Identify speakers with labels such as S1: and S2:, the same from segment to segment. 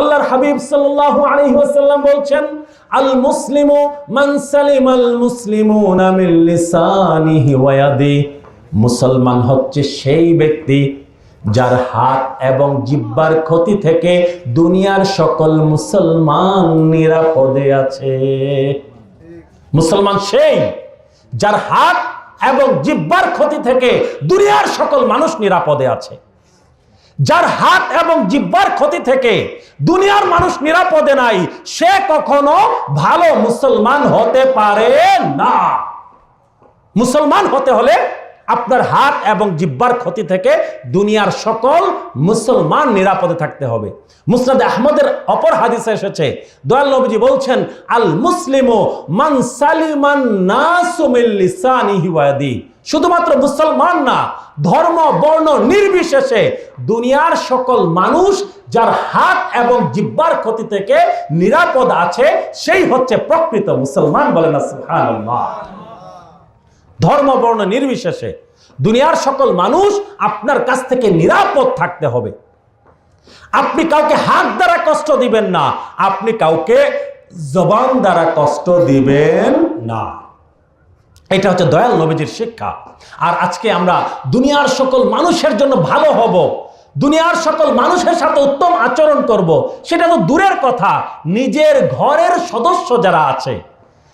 S1: আল্লাহর হাবিব সাল্লাল্লাহু আলাইহি ওয়াসাল্লাম বলছেন, আল মুসলিমু মান সালিমাল মুসলিমুনা মিন লিসানিহি ওয়া ইয়াদি। মুসলমান হচ্ছে সেই ব্যক্তি যার হাত এবং জিব্বার ক্ষতি থেকে দুনিয়ার সকল মুসলমান নিরাপদে আছে। মুসলমান সেই যার হাত এবং জিব্বার ক্ষতি থেকে দুনিয়ার সকল মানুষ নিরাপদে আছে। যার হাত এবং জিব্বার ক্ষতি থেকে দুনিয়ার মানুষ নিরাপদে নাই, সে কখনো ভালো মুসলমান হতে পারে না মুসলমান হতে হলে আপনার হাত এবং জিব্বার ক্ষতি থেকে দুনিয়ার সকল মুসলমান নিরাপদে থাকতে হবে মুসনাদ আহমদের অপর হাদিসে এসেছে, দয়াল নবীজি বলছেন, আল মুসলিমু মান সালিমান মিন ওয়া ইয়াদিহি। শুধুমাত্র মুসলমান না, ধর্ম, বর্ণ নির্বিশেষে দুনিয়ার সকল মানুষ যার হাত এবং জিব্বার ক্ষতি থেকে নিরাপদ আছে, সেই হচ্ছে প্রকৃত মুসলমান বলেন না, সুবহানাল্লাহ। ধর্ম, বর্ণ নির্বিশেষে দুনিয়ার সকল মানুষ আপনার কাছ থেকে নিরাপদ থাকতে হবে। আপনি কাউকে হাত দ্বারা কষ্ট দিবেন না, আপনি কাউকে জবান দ্বারা কষ্ট দিবেন না। এটা হচ্ছে দয়াল নবীজির শিক্ষা। আর আজকে আমরা দুনিয়ার সকল মানুষের জন্য ভালো হব, দুনিয়ার সকল মানুষের সাথে উত্তম আচরণ করব, সেটা তো দূরের কথা। নিজের ঘরের সদস্য যারা আছে,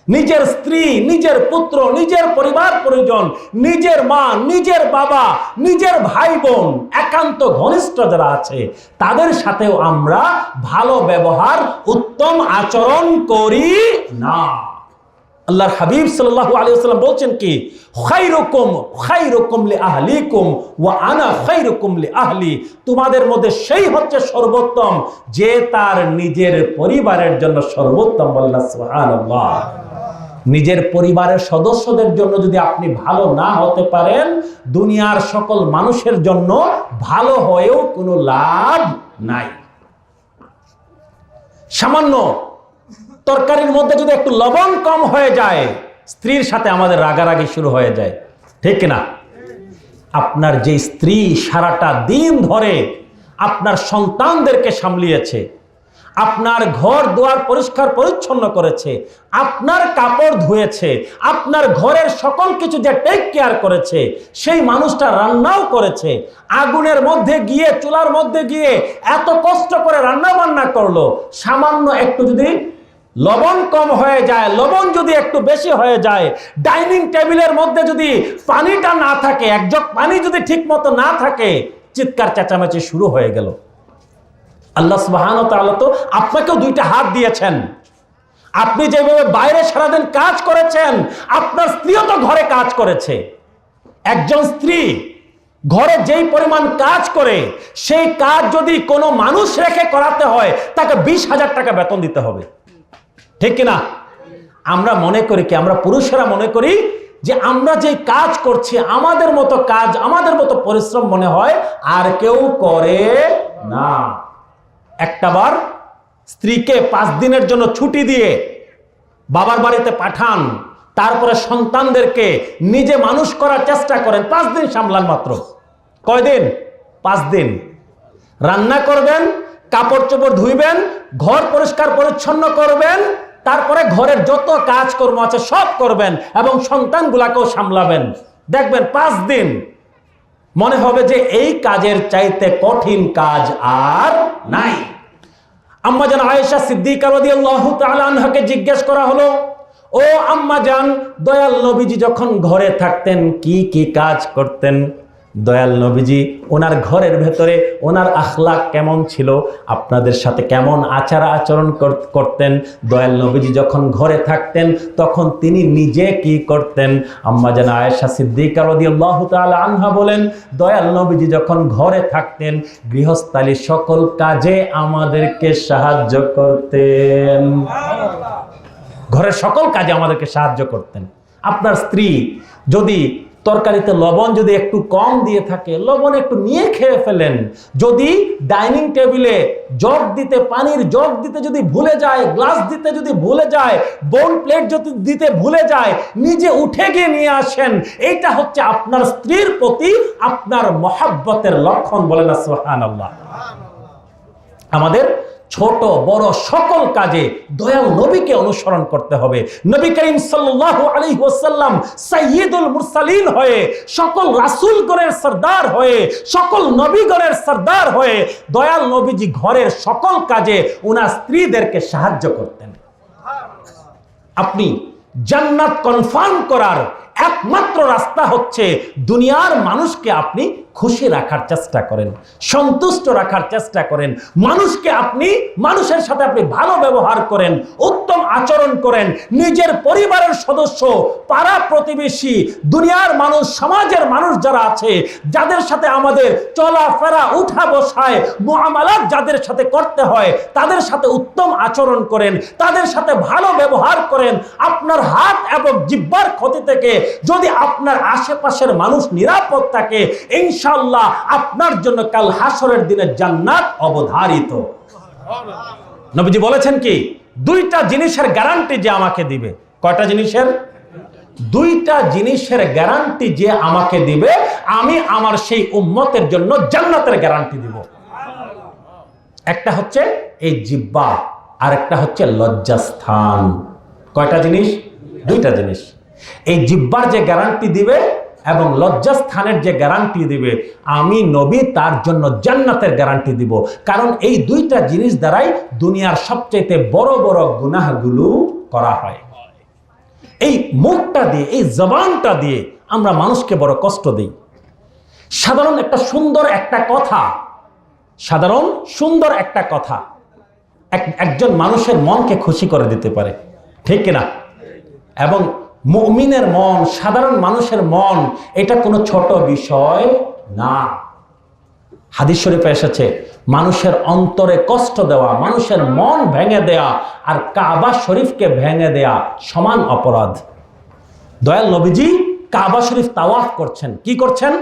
S1: নিজের স্ত্রী, নিজের পুত্র, নিজের পরিবার পরিজন, নিজের মা, নিজের বাবা, নিজের ভাই বোন, একান্ত ঘনিষ্ঠ যারা আছে, তাদের সাথেও আমরা ভালো ব্যবহার, উত্তম আচরণ করি না। আল্লাহর হাবিব সাল্লাল্লাহু আলাইহি ওয়াসাল্লাম বলছেন কি? খাইরুকুম খাইরুকুম লি আহলিকুম ওয়া আনা খাইরুকুম লি আহলি। তোমাদের মধ্যে সেই হচ্ছে সর্বোত্তম যে তার নিজের পরিবারের জন্য সর্বোত্তম সুবহানাল্লাহ। নিজের পরিবারের সদস্যদের জন্য যদি আপনি ভালো না হতে পারেন, দুনিয়ার সকল মানুষের জন্য ভালো হয়েও কোনো লাভ নাই। সামান্য তরকারির মধ্যে যদি একটু লবণ কম হয়ে যায়, স্ত্রীর সাথে আমাদের রাগারাগি শুরু হয়ে যায়। ঠিক না? আপনার যে স্ত্রী সারাটা দিন ধরে আপনার সন্তানদেরকে সামলিয়েছে, আপনার ঘর দুয়ার পরিষ্কার পরিচ্ছন্ন করেছে, আপনার কাপড় ধুয়েছে, আপনার ঘরের সকল কিছু যে টেক কেয়ার করেছে, সেই মানুষটা রান্নাও করেছে, আগুনের মধ্যে গিয়ে, চুলার মধ্যে গিয়ে এত কষ্ট করে রান্না বান্না করল, সামান্য একটু যদি লবণ কম হয়ে যায়, লবণ যদি একটু বেশি হয়ে যায়, ডাইনিং টেবিলের মধ্যে যদি পানিটা না থাকে, এক জগ পানি যদি ঠিক মতো না থাকে, চিৎকার চেঁচামেচি শুরু হয়ে গেল। আল্লাহ সুবাহান তাআলা তো আপনাকেও দুইটা হাত দিয়েছেন। আপনি যেভাবে বাইরে সারাদিন কাজ করেছেন, আপনার স্ত্রীও তো ঘরে কাজ করেছে। একজন স্ত্রী ঘরে যেই পরিমাণ কাজ করে, সেই কাজ যদি কোনো মানুষ রেখে করাতে হয়, তাকে বিশ হাজার টাকা বেতন দিতে হবে। ঠিক কিনা? আমরা মনে করি কি? আমরা পুরুষেরা মনে করি যে আমরা যে কাজ করছি, আমাদের মতো কাজ, আমাদের মতো পরিশ্রম মনে হয় আর কেউ করে না। একটাবার স্ত্রীকে পাঁচ দিনের জন্য ছুটি দিয়ে বাবার বাড়িতে পাঠান, তারপরে সন্তানদেরকে নিজে মানুষ করার চেষ্টা করেন, পাঁচ দিন সামলান মাত্র। কয়দিন? পাঁচ দিন। রান্না করবেন, কাপড় চোপড় ধুইবেন, ঘর পরিষ্কার পরিচ্ছন্ন করবেন তারপরে ঘরের যত কাজকর্ম আছে সব করবেন এবং সন্তানগুলাকেও সামলাবেন। দেখবেন পাঁচ দিন মনে হবে যে এই কাজের চাইতে কঠিন কাজ আর নাই। আম্মা জান আয়েশা সিদ্দিকা রাদিয়াল্লাহু তাআলা আনহাকে জিজ্ঞেস করা হলো, ও আম্মা জান, দয়াল নবীজি যখন ঘরে থাকতেন, কি কি কাজ করতেন? দয়াল নবীজি ওনার ঘরের ভেতরে ওনার আখলাক কেমন ছিল? আপনাদের সাথে কেমন আচার আচরণ কর- করতেন? দয়াল নবীজি যখন ঘরে থাকতেন তখন তিনি নিজে কি করতেন? আম্মা জান আয়েশা সিদ্দিকা রাদিয়াল্লাহু তাআলা আনহা বলেন দয়াল নবীজি যখন ঘরে থাকতেন গৃহস্থালী সকল কাজে আমাদেরকে সাহায্য করতেন। ঘরের সকল কাজে আমাদেরকে সাহায্য করতেন। আপনার স্ত্রী যদি তরকারিতে লবণ যদি একটু কম দিয়ে থাকে, লবণ একটু নিয়ে খেয়ে ফেলেন। যদি ডাইনিং টেবিলে জগ দিতে, পানির জগ দিতে যদি ভুলে যায়, গ্লাস দিতে যদি ভুলে যায় বোন প্লেট যদি দিতে ভুলে যায়, নিজে উঠে গিয়ে নিয়ে আসেন, এইটা হচ্ছে আপনার স্ত্রীর প্রতি আপনার মহাব্বতের লক্ষণ বলেন সোহান আমাদের ছোট, বড় সকল কাজে দয়াল নবীকে অনুসরণ করতে হবে। নবী করিম সাল্লাল্লাহু আলাইহি ওয়াসাল্লাম সাইয়্যিদুল মুরসালিন হয়ে, সকল রাসূলগণের সর্দার হয়ে, সকল নবীগণের সর্দার হয়ে দয়াল নবীজি ঘরের সকল কাজে উনার স্ত্রীদেরকে সাহায্য করতেন। আপনি জান্নাত কনফার্ম করার একমাত্র রাস্তা হচ্ছে দুনিয়ার মানুষকে আপনি খুশি রাখার চেষ্টা করেন, সন্তুষ্ট রাখার চেষ্টা করেন, মানুষকে আপনি, মানুষের সাথে আপনি ভালো ব্যবহার করেন, উত্তম আচরণ করেন, নিজের পরিবারের সদস্য, পাড়া প্রতিবেশী, দুনিয়ার মানুষ, সমাজের মানুষ যারা আছে, যাদের সাথে আমাদের চলাফেরা, উঠা বসায় মোহামালাত যাদের সাথে করতে হয়, তাদের সাথে উত্তম আচরণ করেন, তাদের সাথে ভালো ব্যবহার করেন, আপনার হাত এবং জিব্বার ক্ষতি থেকে যদি আপনার আশেপাশের মানুষ নিরাপদ থাকে ইনশাল্লাহ আপনার জন্য কাল হাসরের দিনে জান্নাত অবধারিত। নবীজি বলেছেন কি? দুইটা জিনিসের গ্যারান্টি যে আমাকে দিবে। কয়টা জিনিসের? দুইটা জিনিসের গ্যারান্টি যে আমাকে দিবে, আমি আমার সেই উম্মতের জন্য জান্নাতের গ্যারান্টি দিব। একটা হচ্ছে এই জিব্বা আর একটা হচ্ছে লজ্জাস্থান। কয়টা জিনিস? দুইটা জিনিস। এই জিব্বার যে গ্যারান্টি দিবে এবং লজ্জাস্থানের যে গ্যারান্টি দিবে, আমি নবী তার জন্য জান্নাতের গ্যারান্টি দিব। কারণ এই দুইটা জিনিস দ্বারাই দুনিয়ার সবচাইতে বড় বড় গুনাহগুলো করা হয়। এই মুখটা দিয়ে, এই জবানটা দিয়ে আমরা মানুষকে বড় কষ্ট দিই। সাধারণ একটা সুন্দর একটা কথা, সাধারণ সুন্দর একটা কথা এক- একজন মানুষের মনকে খুশি করে দিতে পারে, ঠিক কিনা? এবং মুমিনের মন, সাধারণ মানুষের মন, এটা কোনো ছোট বিষয় না। হাদিস শরীফে এসেছে, মানুষের অন্তরে কষ্ট দেওয়া, মানুষের মন ভেঙে দেয়া আর কাবা শরীফকে ভেঙে দেয়া সমান অপরাধ। দয়াল নবীজি কাবা শরীফ তাওয়াফ করছেন। কি করছেন?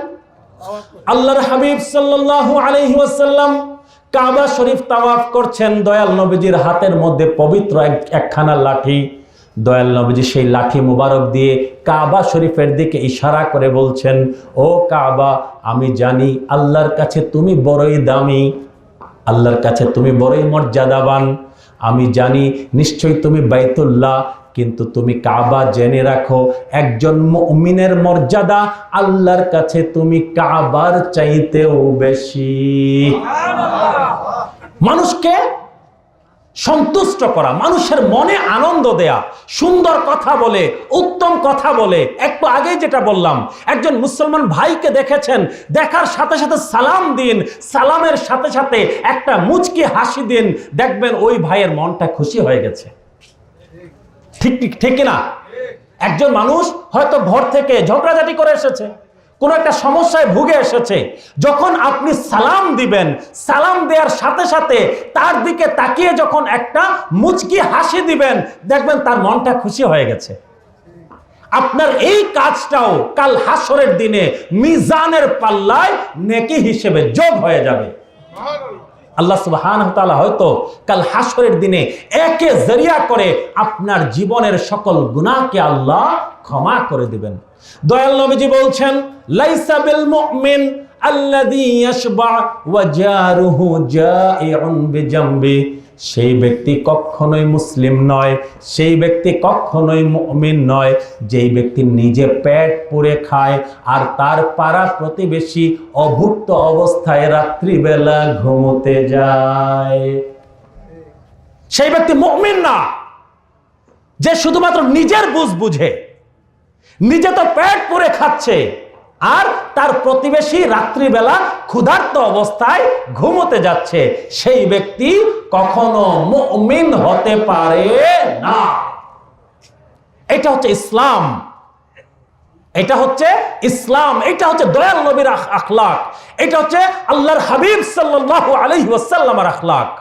S1: আল্লাহর হাবিব সাল্লাল্লাহু আলাইহি ওয়াসাল্লাম কাবা শরীফ তাওয়াফ করছেন। দয়াল নবীজির হাতের মধ্যে পবিত্র এক- একখানা লাঠি দয়াল নবীজি সেই লাঠি মুবারক দিয়ে কাবা শরীফের দিকে ইশারা করে বলছেন, ও কাবা, আমি জানি আল্লাহর কাছে তুমি বড়ই দামি, আল্লাহর কাছে তুমি বড়ই মর্যাদাবান। আমি জানি নিশ্চয়ই তুমি বাইতুল্লাহ, কিন্তু তুমি কাবা জেনে রাখো, একজন মুমিনের মর্যাদা আল্লাহর কাছে তুমি কাবার চাইতেও বেশি। মানুষকে সন্তুষ্ট করা, মানুষের মনে আনন্দ দেয়া, সুন্দর কথা বলে, উত্তম কথা বলে। একটু আগে যেটা বললাম, একজন মুসলমান ভাইকে দেখেছেন, দেখার সাথে সাথে সালাম দিন, সালামের সাথে সাথে একটা মুচকি হাসি দিন, দেখবেন ওই ভাইয়ের মনটা খুশি হয়ে গেছে। ঠিক ঠিক না একজন মানুষ হয়তো ঘর থেকে ঝগড়াঝাটি করে এসেছে। কোন একটা সমস্যায় ভুগে এসেছে। যখন আপনি সালাম দিবেন, সালাম দেওয়ার সাথে সাথে তার দিকে তাকিয়ে যখন একটা মুচকি হাসি দিবেন, দেখবেন তার মনটা খুশি হয়ে গেছে। আপনার এই কাজটাও কাল হাসরের দিনে মিজানের পাল্লায় নেকি হিসেবে যোগ হয়ে যাবে। আল্লাহ সুবহান হয়তো কাল হাসরের দিনে একে জরিয়া করে আপনার জীবনের সকল গুণাকে আল্লাহ ক্ষমা করে দিবেন। দয়াল নবীজি বলছেন, লাইসা বিল মুমিন আল্লাযী ইয়াশবা ওয়া জারুহু জাইউন বিজামবি। সেই ব্যক্তি কখনোই মুসলিম নয়, সেই ব্যক্তি কখনোই মুমিন নয়। যেই ব্যক্তি নিজে পেট পুড়ে খায় আর তার পাড়া প্রতিবেশী অভুক্ত অবস্থায় রাত্রিবেলা ঘুমোতে যায়। সেই ব্যক্তি মুমিন না, যে শুধুমাত্র নিজের বুঝ বুঝে, নিজে তো পেট পুড়ে খাচ্ছে। আর তার প্রতিবেশী রাত্রিবেলা ক্ষুধার্ত অবস্থায় ঘুমোতে যাচ্ছে। সেই ব্যক্তি কখনো মুমিন হতে পারে না। এটা হচ্ছে ইসলাম। এটা হচ্ছে ইসলাম। এটা হচ্ছে দয়াল নবীর আখ- আখলাক। এটা হচ্ছে আল্লাহর হাবিব সাল্লাল্লাহু আলাইহি ওয়াসাল্লামের আখলাক।